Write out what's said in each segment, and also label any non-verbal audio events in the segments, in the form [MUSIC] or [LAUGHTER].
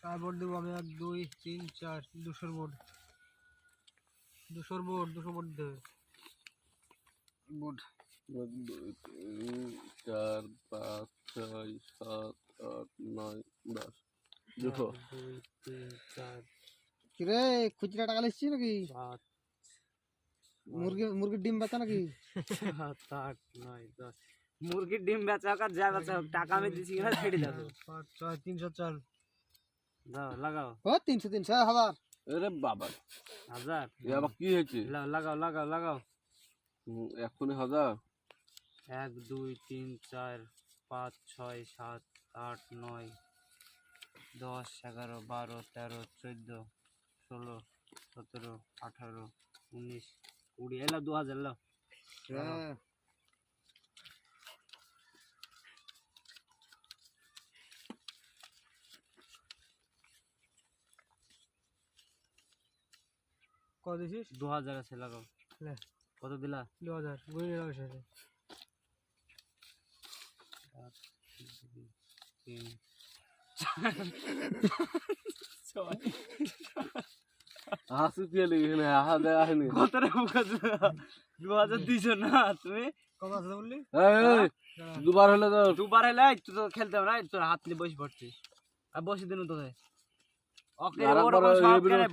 চার বোর্ড দেবো আমি এক দুই তিন চার দুশোর বোর্ড। দুশোর বোর্ড দুশো বোর্ড দেবে। বোর্ড। এক দুই তিন চার পাঁচ ছয় সাত আট নয় দশ। দুশো দুই তিন চার। কিরে খুচরা টাকা লিখছি নাকি? পাঁচ মুরগি মুরগির ডিম বেচা নাকি? সাত আট নয় দশ। মুরগির ডিম বেচা হোক আর যা বেচা হোক টাকা আমি দিচ্ছি কিনা ছেড়ে দাও পাঁচ ছয় তিনশো চার। দাও লাগাও। ও তিনশো তিনশো হাজার। আরে বাবা। হাজার। এ আবার কি হয়েছে? লাগাও লাগাও লাগাও। এক্ষুনি হাজার? এক দুই তিন চার পাঁচ ছয় সাত আট নয় দশ এগারো বারো তেরো চোদ্দ ষোলো সতেরো আঠারো উনিশ কুড়ি। এলো দু হাজার এলো হ্যাঁ। কত দিছিস? দু হাজার আছে লাগাও। কত দিলা? দু হাজার হাসি কত রে দু হাজার দিছো না তুমি? কত আছে বললি? এই, এই, দুবার হলে তো দুবার এলে তুই তো খেলতে হবে না তোর হাত নিয়ে বসে পড়ছিস। আর বসে দিন তোদের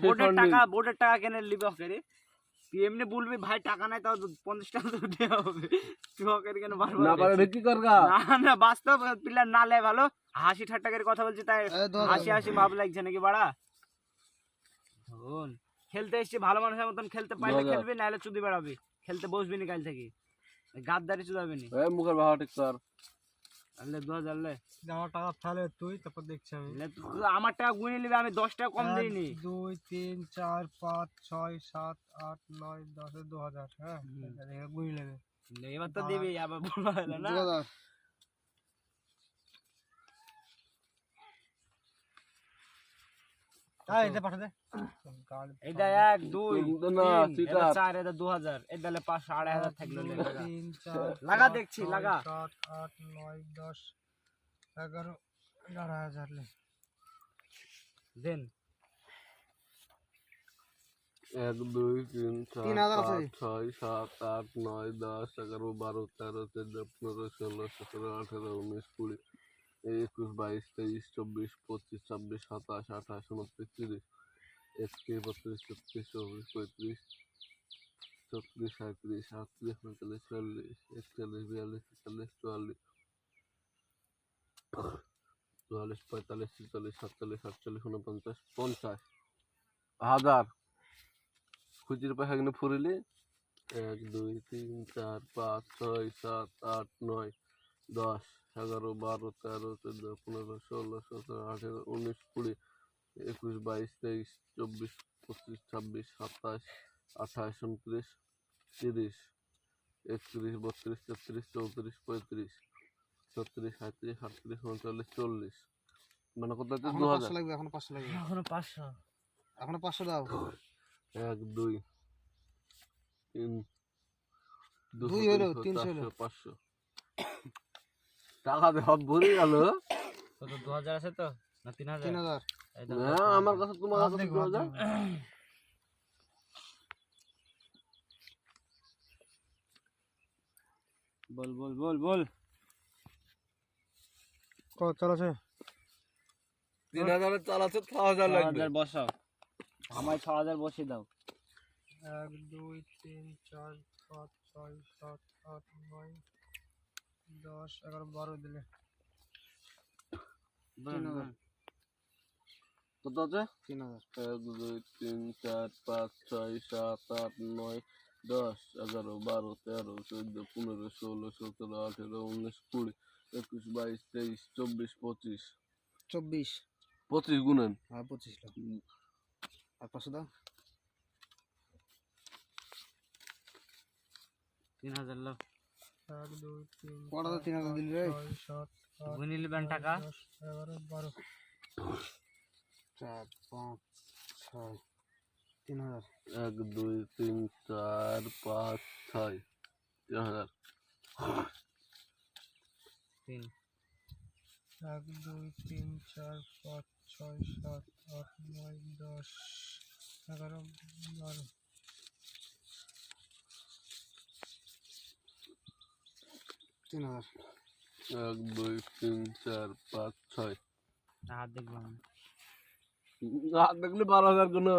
বোর্ডের টাকা বোর্ডের টাকা কেনে নিবি ওকে তুই এমনি বলবি ভাই টাকা নাই তাও পঞ্চাশ টাকা তো দেওয়া হবে। তুই ওকে কেন না পারে বিক্রি কর না না বাস্তব প্লেয়ার না লে ভালো। হাসি ঠাট্টা করে কথা বলছি তাই। হাসি হাসি ভাব লাগছে নাকি বাড়া? খেলতে এসছি ভালো মানুষের মতন খেলতে পারলে খেলবি নাহলে চুদি বেড়াবি। খেলতে বসবি নি কাল থেকে। গাদ্দারি চুদাবি নি মুখের ভাড়া ঠিক কর। আনলে আমার টাকা ফেলে তুই তারপর দেখছি আমি। আমার টাকা গুনে নিবি আমি দশ টাকা কম দিইনি। দুই তিন চার পাঁচ ছয় সাত আট নয় দশ দু হাজার হ্যাঁ? গুনে নেবে। এবার তো দিবি আবার হলো না দু হাজার হ্যাঁ এটা পাঠা দে গাড়ি এইটা এক দুই তিন। চার এটা দু হাজার এই তাহলে পাঁচশো আড়াই হাজার থাকল লাগা। তিন চার লাগা পাঁচ, দেখছি, ছয়, লাগা। সাত আট নয় দশ এগারো এগারো হাজার দেন এক দুই তিন চার তিন হাজার আছে। পাঁচ ছয় সাত আট নয় দশ এগারো বারো তেরো চোদ্দ পনেরো ষোলো সতেরো আঠেরো উনিশ কুড়ি একুশ, বাইশ, তেইশ, চব্বিশ, পঁচিশ, ছাব্বিশ, সাতাশ, আঠাশ, উনত্রিশ, তিরিশ একত্রিশ বত্রিশ তেত্রিশ চৌত্রিশ পঁয়ত্রিশ, ছত্রিশ সাঁত্রিশ আটত্রিশ উনচল্লিশ চল্লিশ একচল্লিশ, বিয়াল্লিশ তেতাল্লিশ চুয়াল্লিশ চুয়াল্লিশ, পঁয়তাল্লিশ, ছেচল্লিশ, সাতচল্লিশ, আটচল্লিশ উনপঞ্চাশ পঞ্চাশ, হাজার। খুচরো পয়সা কিনে ফুরিলি। এক, দুই, তিন, চার, পাঁচ, ছয়, সাত, আট, নয়, দশ এগারো বারো তেরো চোদ্দ পনেরো ষোলো সতেরো আঠেরো উনিশ কুড়ি একুশ বাইশ তেইশ চব্বিশ পঁচিশ ছাব্বিশ সাতাশ আঠাশ উনত্রিশ তিরিশ একত্রিশ বত্রিশ তেত্রিশ চৌত্রিশ পঁয়ত্রিশ ছত্রিশ সাঁত্রিশ আটত্রিশ উনচল্লিশ চল্লিশ। মানে কত দু হাজার লাগবে এখন পাঁচশো লাগবে। এখনও পাঁচশো। এখনও পাঁচশো দাও। এক দুই তিন দুশো, দুই হলো, তিনশো, তিনশো পাঁচশো। টাকা সব ভরে গেল। কত দু হাজার আছে তো? না তিন হাজার তিন হাজার হ্যাঁ আমার কাছে তোমার কাছে দু হাজার বল বল বল বল। কত চালাচ্ছে তিন হাজারের চাল আছে ছ হাজার লাগবে। হাজার বসাও। আমায় ছ হাজার বসিয়ে দাও। এক দুই তিন চার পাঁচ ছয় সাত আট নয় দশ এগারো বারো দিলে। কত আছে? তিন হাজার। এক দুই তিন চার পাঁচ ছয় সাত আট নয় দশ এগারো বারো তেরো চোদ্দ পনেরো ষোলো সতেরো আঠেরো উনিশ কুড়ি একুশ বাইশ তেইশ চব্বিশ পঁচিশ। চব্বিশ। পঁচিশ গুণেন হ্যাঁ পঁচিশ লাখ। আর পাঁচশো দাও। তিন হাজার লো এক দুই তিন কটা তো তিন হাজার দিলি রে। সাত গুনে নিবেন টাকা। এগারো বারো। চার পাঁচ ছয় তিন হাজার। এক দুই তিন চার পাঁচ ছয় তিন হাজার। তিন। এক দুই তিন চার পাঁচ ছয় সাত আট নয় দশ এগারো বারো। তিন হাজার। এক দুই তিন চার পাঁচ ছয়। হাত দেখব হাত দেখলে বারো হাজার কোনো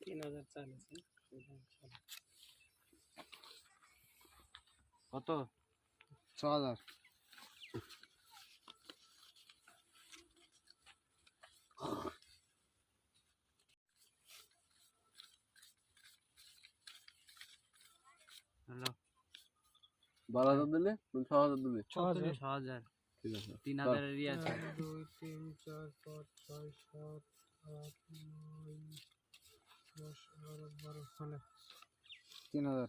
তিন হাজার চালিশ কত? ছ হাজার হ্যালো বারো হাজার দিলে তুমি ছ হাজার দিলে। ছ হাজার। ছ হাজার। ঠিক আছে। তিন হাজারেরই আছে। দুই তিন চার পাঁচ ছয় সাত আট নয় দশ এগারো বারো হলো তিন হাজার।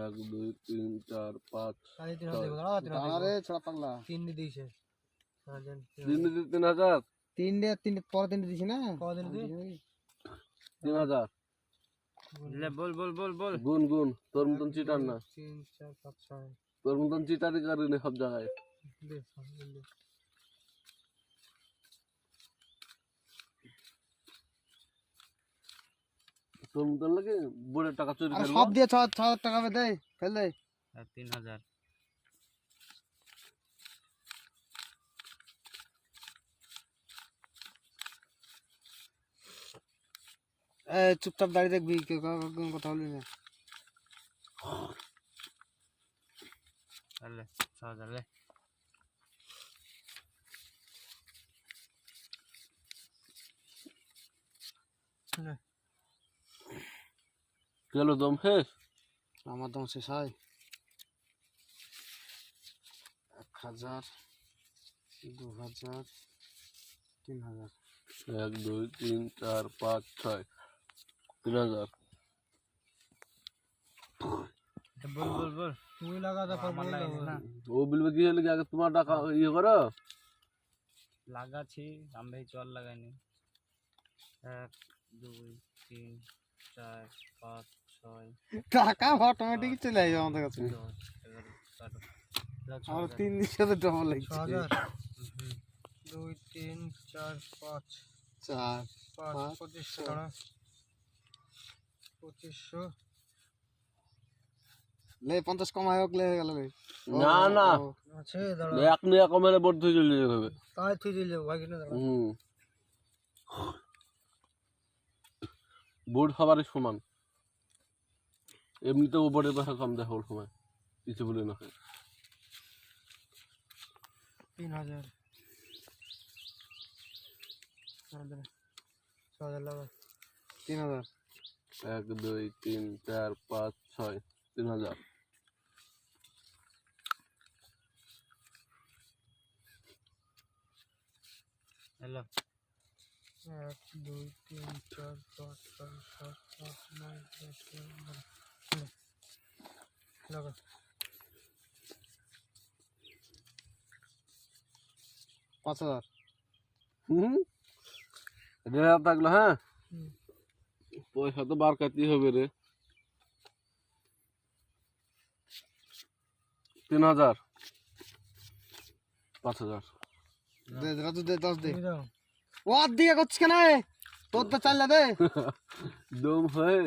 এক দুই তিন চার পাঁচ সাড়ে তিন হাজার দাঁড়া তিন দাঁড়া হাজার রে ছোড়া পাগলা। তিন দিয়ে দিয়েছে। তিন দিতে তিন হাজার? তিনটে তিনটে পরে তিনটে দিছি না? দিয়ে? তিন হাজার। বল বল বল বল। গুন গুন তোর মতন চিটার না। তিন চার পাঁচ ছয়। তোর মতন চিটারই কারণে সব জায়গায়। তোর মতন লাগে বড় টাকা চুরি সব দিয়ে ছ ছ হাজার টাকা দেয় দে। ফেল তিন হাজার। চুপচাপ দাঁড়িয়ে দেখবি কেউ কোনো কথা বলবি না। লে ছ হাজার লে নে। গেল দম শেষ? আমার দাম শেষ হয়। এক হাজার দু হাজার তিন হাজার। এক দুই তিন চার পাঁচ ছয়। তিন হাজার বল বল বল তুই লাগা তারপর আমার বলে না ও বলবে কি হলে কি আগে তোমার টাকা ইয়ে করো লাগাচ্ছি আমি চল লাগাইনি এক দুই তিন চার পাঁচ ছয় টাকা অটোমেটিক চলে আসবে আমাদের কাছে আমার তিন দিন সাথে ডবল লাগছে দুই তিন চার পাঁচ চার পাঁচ পাঁচ, পঁচিশশো ছয়। টাকা পঁচিশশো। লে পঞ্চাশ কমাই হোক লে গেল না না। আছে দাঁড়া এক নিয়ে কমেলে বোর্ড ধুয়ে চলে যেতে হবে তাই দিলে ভাই কিনে দাঁড়া হুম। বোর্ড সবারই সমান। এমনিতেও বোর্ডের পাশে কম সব সময় কিছু বলে না। তিন হাজার। তিন হাজার। এক দুই তিন চার পাঁচ ছয় তিন হাজার। হ্যালো। এক দুই তিন চার পাঁচ ছয় সাত আট নয় দশ এগারো পাঁচ হাজার। হুম। দেড় হাজার থাকল হ্যাঁ? হুম। পয়সা তো বার কাটি হবে রে। তিন হাজার। পাঁচ হাজার। দে রাজু দে দশ দে। ও আর দিয়ে করছিস কেন তোর তো চাল্লা দে। [LAUGHS] দম হয়ে।